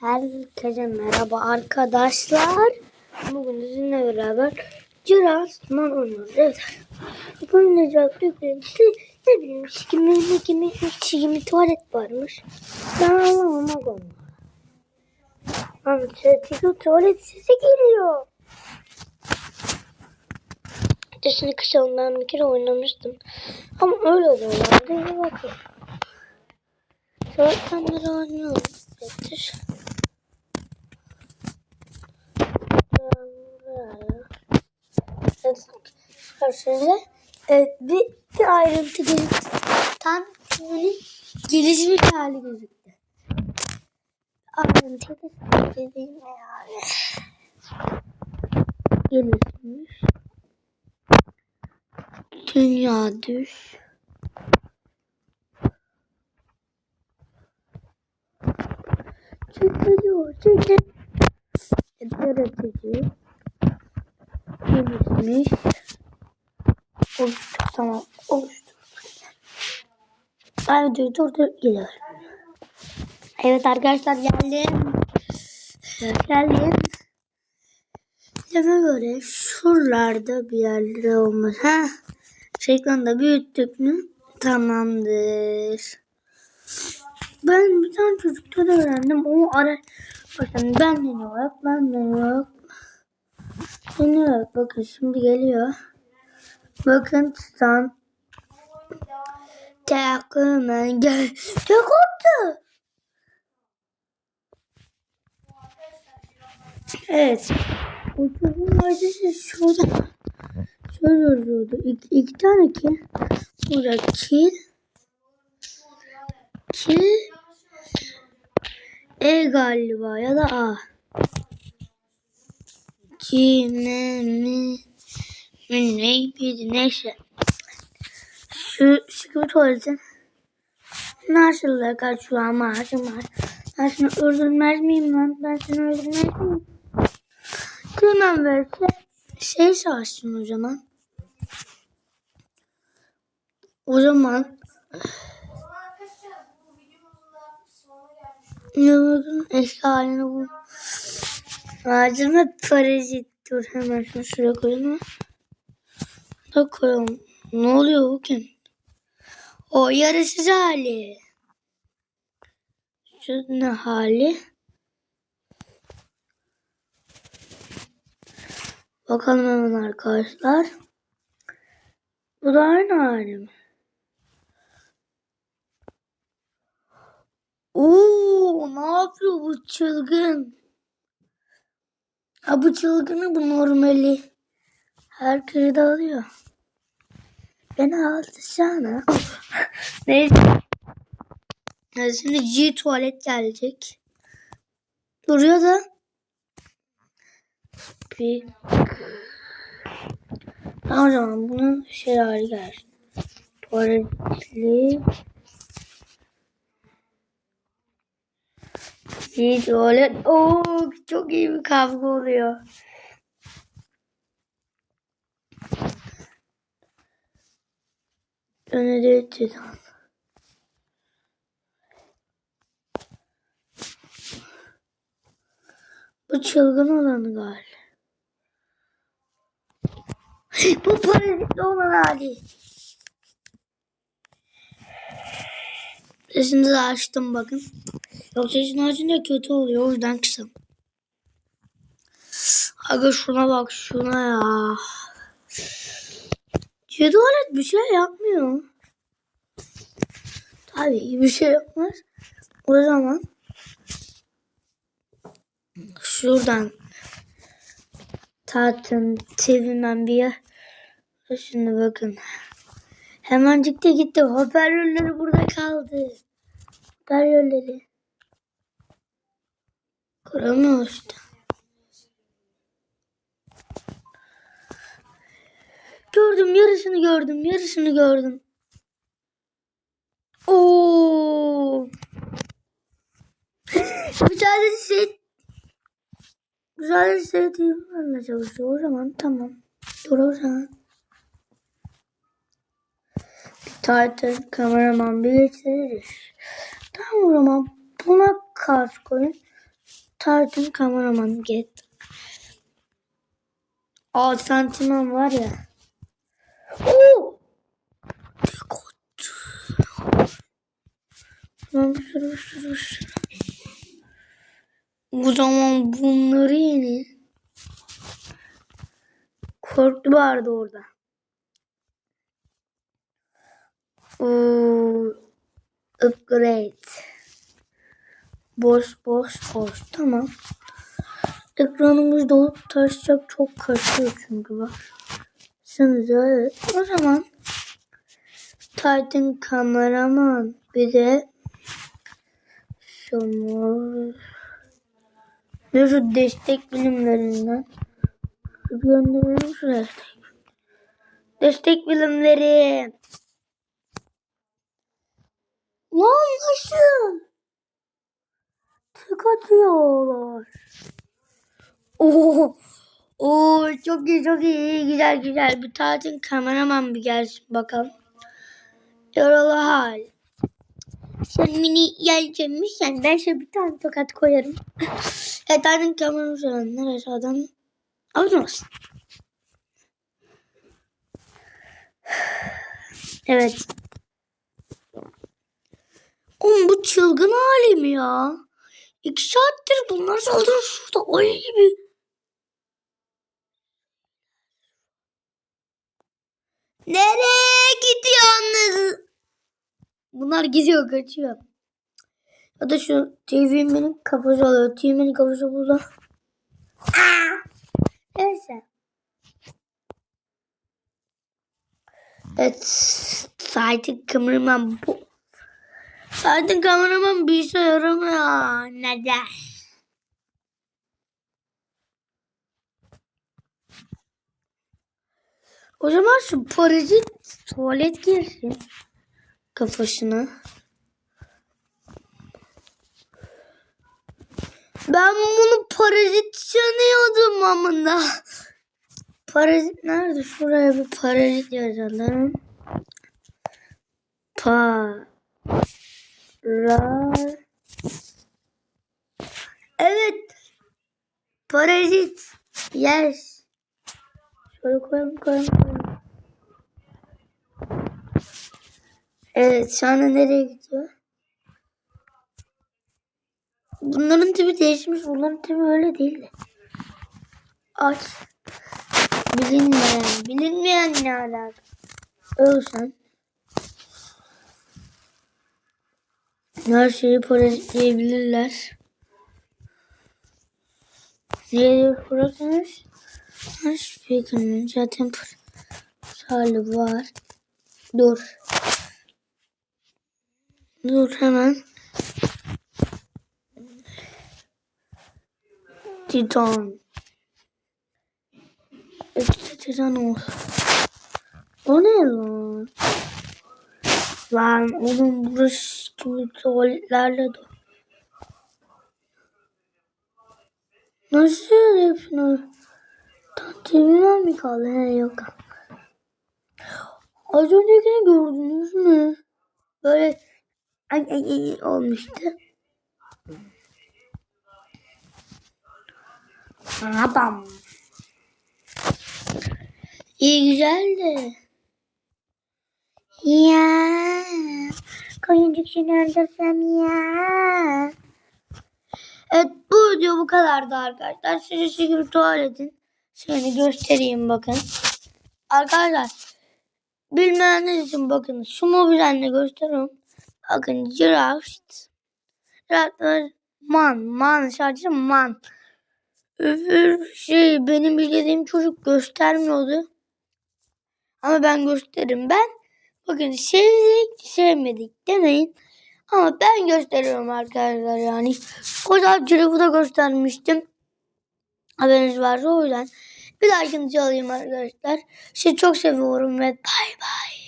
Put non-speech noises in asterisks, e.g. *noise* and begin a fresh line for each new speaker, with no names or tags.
Herkese merhaba arkadaşlar. Bugün sizinle beraber Cirasman oynuyoruz. Evet. Bugün ne yaptık? Ne bileyim kimi kimi kimi tuvalet varmış. Ben anlamam o konu. Ama çünkü tuvalet sesi geliyor. Ötesini kısa ondan bir kere oynamıştım. Ama öyle oluyorlardı. İyi bakın. Tuvaletleri oynuyorum. Getir. Evet, şöyle evet, bir, bir ayrıntı gözüktü. Tam böyle gelişmiş hali gözüktü. Ayrıntı dediğim yani. Gelişmiş. Dünya düş. Çekiliyor, çekil. Yaratıcı. Gelişmiş. Oluştuk tamam. Oluştuk. Ben videoyu durdur geliyor. Evet arkadaşlar geldim. Geldim. Bileme göre şuralarda bir yerlere olmaz. Ha? Şu ekranda büyüttük mü? Tamamdır. Ben bir tane çocuktan öğrendim. O ara bakın ben deniyor. Ben deniyor. Deniyor. Bakın şimdi geliyor. Bakın tutan. Takımın gel. Çok korktu. Evet. O çocuğun acısı şurada. Şöyle duruyordu. İki, iki tane ki. Burada kil. Kil. E galiba ya da A. Kime mi? Mi neydi neyse. Şu şu tuvaletin nasıl kaç şu an maaşım var. Ben seni öldürmez miyim lan? Ben seni öldürmez miyim? Kırmam verse şey savaşsın o zaman. O zaman bakın eski halini bu. Ağacıma parazit. Dur hemen şunu şuraya koyalım. Da koyalım. Ne oluyor bu kim? O yarısız hali. Şu ne hali? Bakalım hemen arkadaşlar. Bu da aynı hali mi? Oo, ne yapıyor bu çılgın? Ha bu çılgını bu normali. Herkesi de alıyor. Beni aldı sana. *laughs* Neyse. Yani şimdi G tuvalet gelecek. Duruyor da. Bir. O zaman bunun şey hali gelsin. Tuvaletli. G tuvalet. Oo çok iyi bir kavga oluyor. Öne de titan. Bu çılgın olanı galiba. Bu parazitli olan hali. Sesini de açtım bakın. Sesini açınca kötü oluyor. O yüzden kısım. Aga şuna bak şuna ya. Cedalet bir şey yapmıyor. Tabii bir şey yapmaz. O zaman şuradan tahtın tevinden bir yer. Şimdi bakın. Hemencik de gitti. Hoparlörleri burada kaldı. Hoparlörleri. Kuramıyor işte. Gördüm yarısını gördüm yarısını gördüm. Oo. *laughs* Müsaade şey Müsaade sevdiğim anla çalışıyor. O zaman tamam. Dur o zaman. Bir tane kameraman bir geçiririz. Tamam o zaman buna kart koyun. Titan kameraman get. Aa santimem var ya. Oo! Lan bir sürü bir sürü zaman bunları yeni. Korktu vardı orada. Oo, upgrade. Boş boş boş. Tamam. Ekranımız dolup taşacak çok kasıyor çünkü bak. Sanırım evet. O zaman Titan kameraman bir de Somur şu destek bilimlerinden gönderelim şu destek. Destek bilimleri. Lan nasıl? Tek atıyorlar. Oo, oo çok iyi çok iyi güzel güzel. Bir tatil kameraman bir gelsin bakalım. Yaralı hal. Sen mini yelkenmişsen ben şöyle bir tane tokat koyarım. *laughs* evet tatil kameraman soranlar aşağıdan abone olsun. Evet. Oğlum bu çılgın halim ya. İki saattir bunlar saldırıyor şurada ayı gibi. Nereye gidiyorsunuz? Bunlar gidiyor kaçıyor. Ya da şu TV'nin kafası alıyor. TV'nin kafası burada. Neyse. Evet. Saydın kameraman bu. Saydın kameraman bir işe yaramıyor. Neden? O zaman şu parazit tuvalet girsin kafasına. Ben bunu parazit sanıyordum amına. Parazit nerede? Şuraya bir parazit yazalım. Pa ra Evet. Parazit. Yes. Şöyle koyalım koyalım koyalım. Evet şu anda nereye gidiyor? Bunların tipi değişmiş. Bunların tipi öyle değil. Aç. Bilinmeyen. Bilinmeyen ne alaka? Ölsen. Her şeyi parazitleyebilirler. Nereye bırakınız? Speaker'ın zaten hali var. Dur. Dur hemen. Titan. İşte Titan o. O ne lan? Lan oğlum burası tuvaletlerle dolu. Nasıl hepsini? Tatilden mi kaldı? He yok. Az öncekini gördünüz mü? Böyle ay ay ay olmuştu. Adam. İyi güzel. Ya. Koyuncuk seni öldürsem ya. Evet bu video bu kadardı arkadaşlar. Size şu gibi tuvaletin şeyini göstereyim bakın. Arkadaşlar bilmeyenler için bakın şu mobilden gösteriyorum. Bakın Giraft. Man. Man sadece man. Öbür şey benim bildiğim çocuk göstermiyordu. Ama ben gösteririm. Ben bakın sevdik sevmedik demeyin. Ama ben gösteriyorum arkadaşlar yani. O da tarafı da göstermiştim. Haberiniz varsa o yüzden. Bir dahakini alayım arkadaşlar. Sizi çok seviyorum ve bay bay.